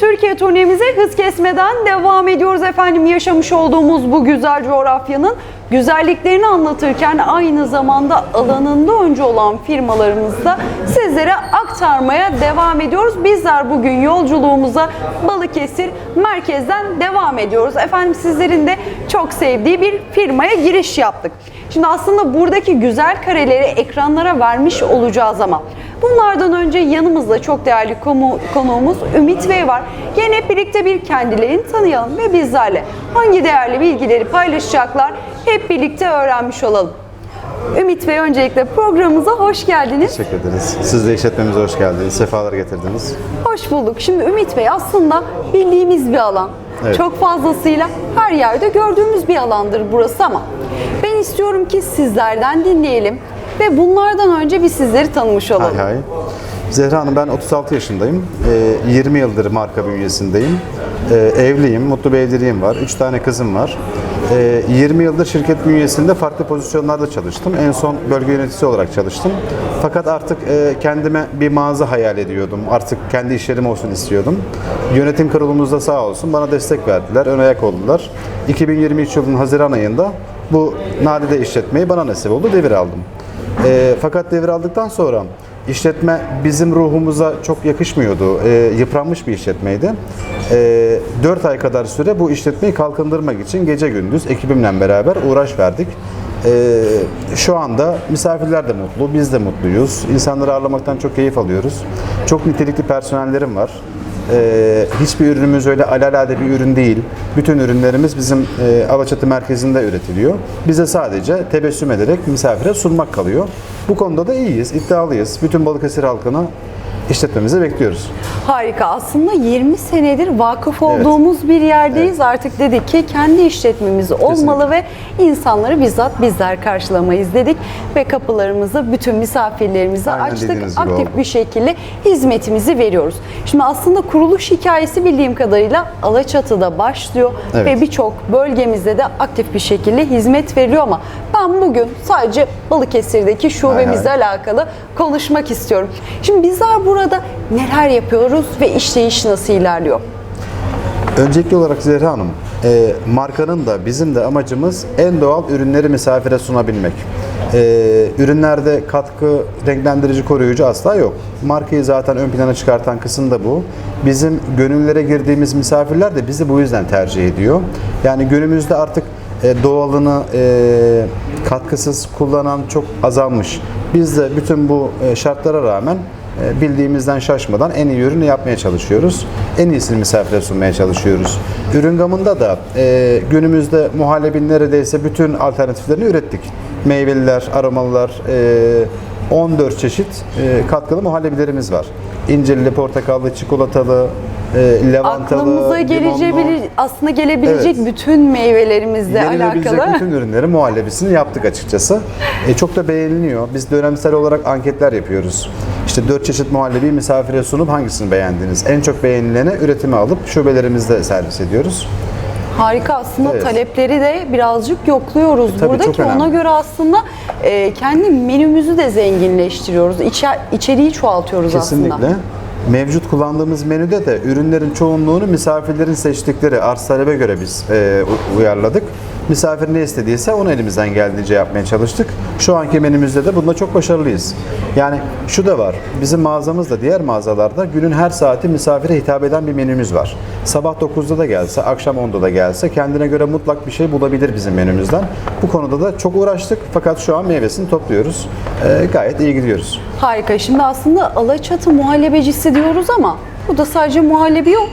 Türkiye turnemize hız kesmeden devam ediyoruz efendim. Yaşamış olduğumuz bu güzel coğrafyanın güzelliklerini anlatırken aynı zamanda alanında önce olan firmalarımızda sizlere aktarmaya devam ediyoruz. Bizler bugün yolculuğumuza Balıkesir merkezden devam ediyoruz. Efendim sizlerin de çok sevdiği bir firmaya giriş yaptık. Şimdi aslında buradaki güzel kareleri ekranlara vermiş olacağız ama bunlardan önce yanımızda çok değerli komu- konuğumuz Ümit Bey var. Yine hep birlikte bir kendilerini tanıyalım ve bizlerle hangi değerli bilgileri paylaşacaklar hep birlikte öğrenmiş olalım. Ümit Bey öncelikle programımıza hoş geldiniz. Teşekkür ederiz. Siz de işletmemize hoş geldiniz. Sefalar getirdiniz. Hoş bulduk. Şimdi Ümit Bey aslında bildiğimiz bir alan. Evet. Çok fazlasıyla her yerde gördüğümüz bir alandır burası ama ben istiyorum ki sizlerden dinleyelim ve bunlardan önce bir sizleri tanımış olalım. Hay hay. Zehra Hanım ben 36 yaşındayım. Ee, 20 yıldır marka bünyesindeyim. Ee, evliyim, mutlu bir evliliğim var. 3 tane kızım var. Ee, 20 yıldır şirket bünyesinde farklı pozisyonlarda çalıştım. En son bölge yöneticisi olarak çalıştım. Fakat artık e, kendime bir mağaza hayal ediyordum. Artık kendi iş yerim olsun istiyordum. Yönetim kurulumuzda sağ olsun bana destek verdiler, ön ayak oldular. 2023 yılının Haziran ayında bu nadide işletmeyi bana nasip oldu, devir aldım. E, fakat devir aldıktan sonra işletme bizim ruhumuza çok yakışmıyordu. E, yıpranmış bir işletmeydi. E, 4 ay kadar süre bu işletmeyi kalkındırmak için gece gündüz ekibimle beraber uğraş verdik. E, şu anda misafirler de mutlu, biz de mutluyuz. İnsanları ağırlamaktan çok keyif alıyoruz. Çok nitelikli personellerim var. Ee, hiçbir ürünümüz öyle alelade bir ürün değil. Bütün ürünlerimiz bizim e, Alaçatı merkezinde üretiliyor. Bize sadece tebessüm ederek misafire sunmak kalıyor. Bu konuda da iyiyiz, iddialıyız. Bütün Balıkesir halkını işletmemize bekliyoruz. Harika. Aslında 20 senedir vakıf olduğumuz bir yerdeyiz. Artık dedik ki kendi işletmemiz olmalı ve insanları bizzat bizler karşılamayız dedik ve kapılarımızı bütün misafirlerimize Aynen açtık. Aktif oldu. bir şekilde hizmetimizi veriyoruz. Şimdi aslında kuruluş hikayesi bildiğim kadarıyla Alaçatı'da başlıyor Evet. ve birçok bölgemizde de aktif bir şekilde hizmet veriliyor ama ben bugün sadece Balıkesir'deki şubemizle Hay alakalı konuşmak istiyorum. Şimdi bizler burada neler yapıyoruz ve işleyiş nasıl ilerliyor? Öncelikli olarak Zehra Hanım, e, markanın da bizim de amacımız en doğal ürünleri misafire sunabilmek. E, ürünlerde katkı, renklendirici, koruyucu asla yok. Markayı zaten ön plana çıkartan kısım da bu. Bizim gönüllere girdiğimiz misafirler de bizi bu yüzden tercih ediyor. Yani günümüzde artık e, doğalını e, katkısız kullanan çok azalmış. Biz de bütün bu e, şartlara rağmen bildiğimizden şaşmadan en iyi ürünü yapmaya çalışıyoruz. En iyisini misafire sunmaya çalışıyoruz. Ürün gamında da günümüzde muhallebin neredeyse bütün alternatiflerini ürettik. Meyveliler, aromalılar, e, 14 çeşit katkılı muhallebilerimiz var. İncirli, portakallı, çikolatalı, e, lavantalı, Aklımıza limonlu. gelecebilir, aslında gelebilecek Evet. bütün meyvelerimizle Yenilebilecek alakalı. bütün ürünlerin muhallebisini yaptık açıkçası. E, çok da beğeniliyor. Biz dönemsel olarak anketler yapıyoruz. İşte dört çeşit muhallebi misafire sunup hangisini beğendiniz? En çok beğenilene üretimi alıp şubelerimizde servis ediyoruz. Harika aslında Evet. talepleri de birazcık yokluyoruz Tabii, burada çok ki ona önemli. göre aslında e, kendi menümüzü de zenginleştiriyoruz. İçer, içeriği çoğaltıyoruz Kesinlikle. Mevcut kullandığımız menüde de ürünlerin çoğunluğunu misafirlerin seçtikleri arz talebe göre biz e, uyarladık. Misafir ne istediyse onu elimizden geldiğince yapmaya çalıştık. Şu anki menümüzde de bunda çok başarılıyız. Yani şu da var. Bizim mağazamızda diğer mağazalarda günün her saati misafire hitap eden bir menümüz var. Sabah 9'da da gelse, akşam 10'da da gelse kendine göre mutlak bir şey bulabilir bizim menümüzden. Bu konuda da çok uğraştık fakat şu an meyvesini topluyoruz. E, gayet iyi gidiyoruz. Harika. Şimdi aslında Alaçatı muhallebecisi diyoruz ama bu da sadece muhallebi yok.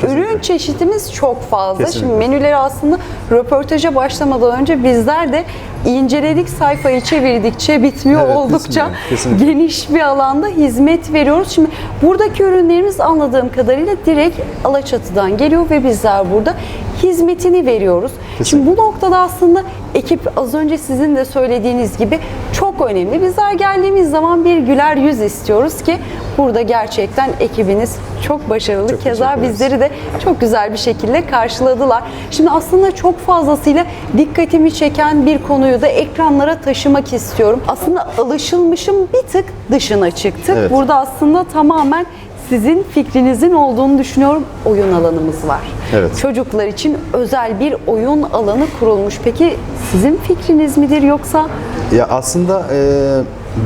Kesinlikle. Ürün çeşitimiz çok fazla. Şimdi Kesinlikle. menüleri aslında röportaja başlamadan önce bizler de inceledik sayfayı çevirdikçe bitmiyor Evet, oldukça kesinlikle, kesinlikle. geniş bir alanda hizmet veriyoruz. Şimdi buradaki ürünlerimiz anladığım kadarıyla direkt Alaçatı'dan geliyor ve bizler burada hizmetini veriyoruz. Şimdi bu noktada aslında ekip az önce sizin de söylediğiniz gibi çok önemli. Bizler geldiğimiz zaman bir güler yüz istiyoruz ki burada gerçekten ekibiniz çok başarılı. Çok Keza bizleri de çok güzel bir şekilde karşıladılar. Şimdi aslında çok fazlasıyla dikkatimi çeken bir konuyu da ekranlara taşımak istiyorum. Aslında alışılmışın bir tık dışına çıktık. Evet. Burada aslında tamamen sizin fikrinizin olduğunu düşünüyorum. Oyun alanımız var. Evet. Çocuklar için özel bir oyun alanı kurulmuş. Peki sizin fikriniz midir yoksa Ya aslında e,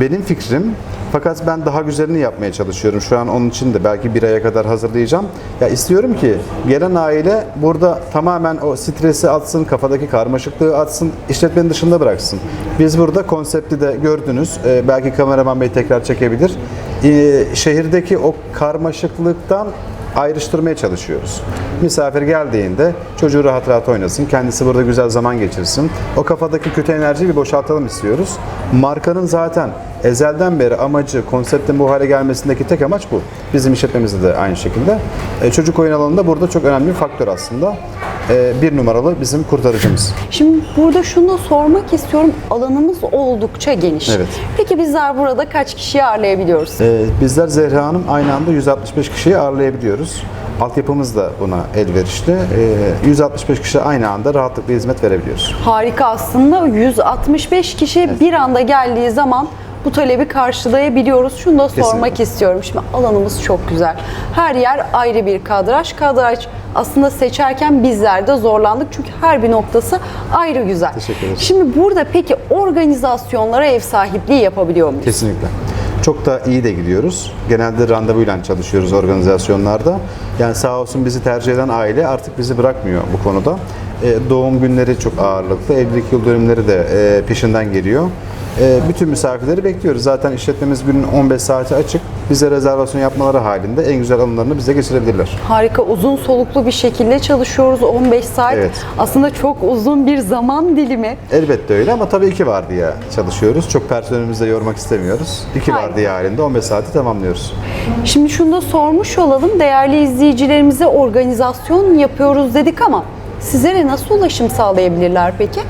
benim fikrim fakat ben daha güzelini yapmaya çalışıyorum. Şu an onun için de belki bir aya kadar hazırlayacağım. Ya istiyorum ki gelen aile burada tamamen o stresi atsın, kafadaki karmaşıklığı atsın, işletmenin dışında bıraksın. Biz burada konsepti de gördünüz. E, belki kameraman bey tekrar çekebilir. E, şehirdeki o karmaşıklıktan ayrıştırmaya çalışıyoruz. Misafir geldiğinde çocuğu rahat rahat oynasın, kendisi burada güzel zaman geçirsin. O kafadaki kötü enerjiyi bir boşaltalım istiyoruz. Markanın zaten ezelden beri amacı, konseptin bu hale gelmesindeki tek amaç bu. Bizim işletmemizde de aynı şekilde. E, çocuk oyun alanında burada çok önemli bir faktör aslında. E, bir numaralı bizim kurtarıcımız. Şimdi burada şunu da sormak istiyorum. Alanımız oldukça geniş. Evet. Peki bizler burada kaç kişiyi ağırlayabiliyoruz? E, bizler Zehra Hanım aynı anda 165 kişiyi ağırlayabiliyoruz. Altyapımız da buna elverişli. E, 165 kişi aynı anda rahatlıkla hizmet verebiliyoruz. Harika aslında 165 kişi bir anda geldiği zaman bu talebi karşılayabiliyoruz. Şunu da sormak Kesinlikle. istiyorum. Şimdi alanımız çok güzel. Her yer ayrı bir kadraj. Kadraj aslında seçerken bizler de zorlandık. Çünkü her bir noktası ayrı güzel. Teşekkür ederim. Şimdi burada peki organizasyonlara ev sahipliği yapabiliyor muyuz? Kesinlikle. Çok da iyi de gidiyoruz. Genelde randevuyla çalışıyoruz organizasyonlarda. Yani sağ olsun bizi tercih eden aile artık bizi bırakmıyor bu konuda. E, doğum günleri çok ağırlıklı, evlilik yıl dönümleri de e, peşinden geliyor. E, bütün misafirleri bekliyoruz. Zaten işletmemiz günün 15 saati açık. Bize rezervasyon yapmaları halinde en güzel anılarını bize geçirebilirler. Harika uzun soluklu bir şekilde çalışıyoruz 15 saat. Evet. Aslında çok uzun bir zaman dilimi. Elbette öyle ama tabii iki var diye çalışıyoruz. Çok personelimizi de yormak istemiyoruz. İki Hayır. var diye halinde 15 saati tamamlıyoruz. Şimdi şunu da sormuş olalım. Değerli izleyicilerimize organizasyon yapıyoruz dedik ama sizlere nasıl ulaşım sağlayabilirler peki?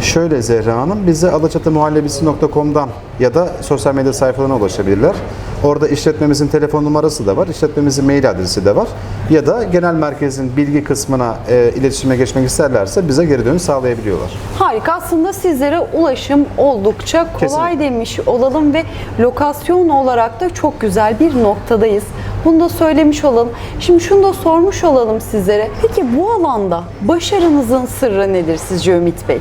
Şöyle Zehra Hanım, bize alaçatımuhallebisi.com'dan ya da sosyal medya sayfalarına ulaşabilirler. Orada işletmemizin telefon numarası da var, işletmemizin mail adresi de var. Ya da genel merkezin bilgi kısmına e, iletişime geçmek isterlerse bize geri dönüş sağlayabiliyorlar. Harika aslında sizlere ulaşım oldukça kolay Kesinlikle. demiş olalım ve lokasyon olarak da çok güzel bir noktadayız. Bunu da söylemiş olalım. Şimdi şunu da sormuş olalım sizlere. Peki bu alanda başarınızın sırrı nedir sizce Ümit Bey?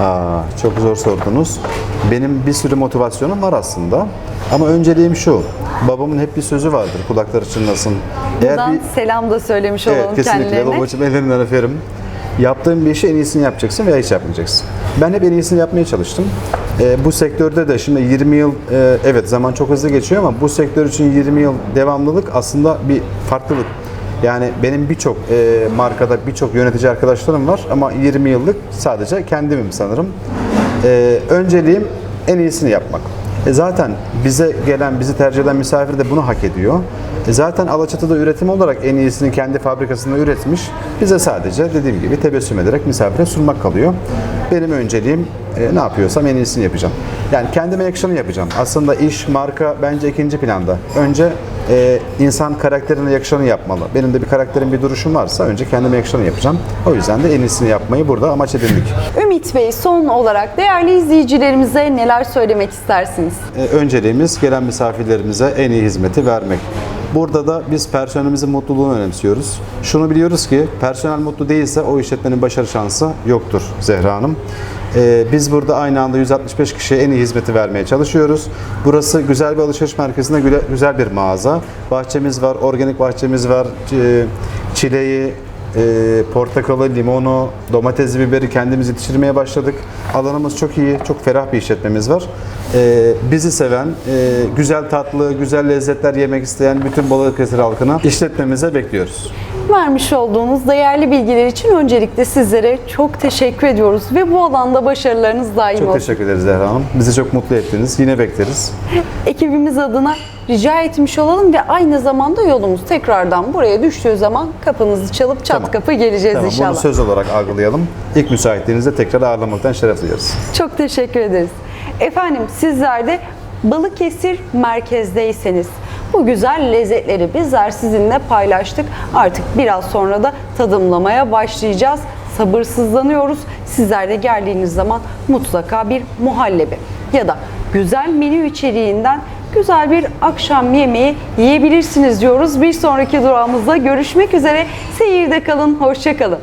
Aa, çok zor sordunuz. Benim bir sürü motivasyonum var aslında. Ama önceliğim şu, babamın hep bir sözü vardır, kulakları çınlasın. Eğer Buradan bir- selam da söylemiş olalım Evet kesinlikle kendilerine. babacığım ellerinden öperim. Yaptığın bir işi en iyisini yapacaksın veya hiç yapmayacaksın. Ben hep en iyisini yapmaya çalıştım. Ee, bu sektörde de şimdi 20 yıl, e, evet zaman çok hızlı geçiyor ama bu sektör için 20 yıl devamlılık aslında bir farklılık. Yani benim birçok e, markada birçok yönetici arkadaşlarım var ama 20 yıllık sadece kendimim sanırım. Ee, önceliğim en iyisini yapmak. E zaten bize gelen, bizi tercih eden misafir de bunu hak ediyor. E zaten Alaçatı'da üretim olarak en iyisini kendi fabrikasında üretmiş. Bize sadece dediğim gibi tebessüm ederek misafire sunmak kalıyor. Benim önceliğim e, ne yapıyorsam en iyisini yapacağım. Yani kendime yakışanı yapacağım. Aslında iş, marka bence ikinci planda. Önce e, insan karakterine yakışanı yapmalı. Benim de bir karakterim, bir duruşum varsa önce kendime yakışanı yapacağım. O yüzden de en iyisini yapmayı burada amaç edindik. Ümit Bey son olarak değerli izleyicilerimize neler söylemek istersiniz? E, önceliğimiz gelen misafirlerimize en iyi hizmeti vermek. Burada da biz personelimizin mutluluğunu önemsiyoruz. Şunu biliyoruz ki personel mutlu değilse o işletmenin başarı şansı yoktur Zehra Hanım. E, biz burada aynı anda 165 kişiye en iyi hizmeti vermeye çalışıyoruz. Burası güzel bir alışveriş merkezinde güzel bir mağaza. Bahçemiz var, organik bahçemiz var, e, çileği, e, portakalı, limonu, domatesi, biberi kendimiz yetiştirmeye başladık. Alanımız çok iyi, çok ferah bir işletmemiz var. E, bizi seven, e, güzel tatlı, güzel lezzetler yemek isteyen bütün Balıkesir halkını işletmemize bekliyoruz. Vermiş olduğunuz değerli bilgiler için öncelikle sizlere çok teşekkür ediyoruz ve bu alanda başarılarınız daim Çok olsun. teşekkür ederiz Zehra Hanım. Bizi çok mutlu ettiniz. Yine bekleriz. Ekibimiz adına rica etmiş olalım ve aynı zamanda yolumuz tekrardan buraya düştüğü zaman kapınızı çalıp çat Tamam. kapı geleceğiz Tamam, inşallah. bunu söz olarak algılayalım. İlk müsaitliğinizde tekrar ağırlamaktan şeref duyarız. Çok teşekkür ederiz. Efendim sizler de Balıkesir merkezdeyseniz bu güzel lezzetleri bizler sizinle paylaştık. Artık biraz sonra da tadımlamaya başlayacağız. Sabırsızlanıyoruz. Sizler de geldiğiniz zaman mutlaka bir muhallebi ya da güzel menü içeriğinden güzel bir akşam yemeği yiyebilirsiniz diyoruz. Bir sonraki durağımızda görüşmek üzere. Seyirde kalın, hoşça kalın.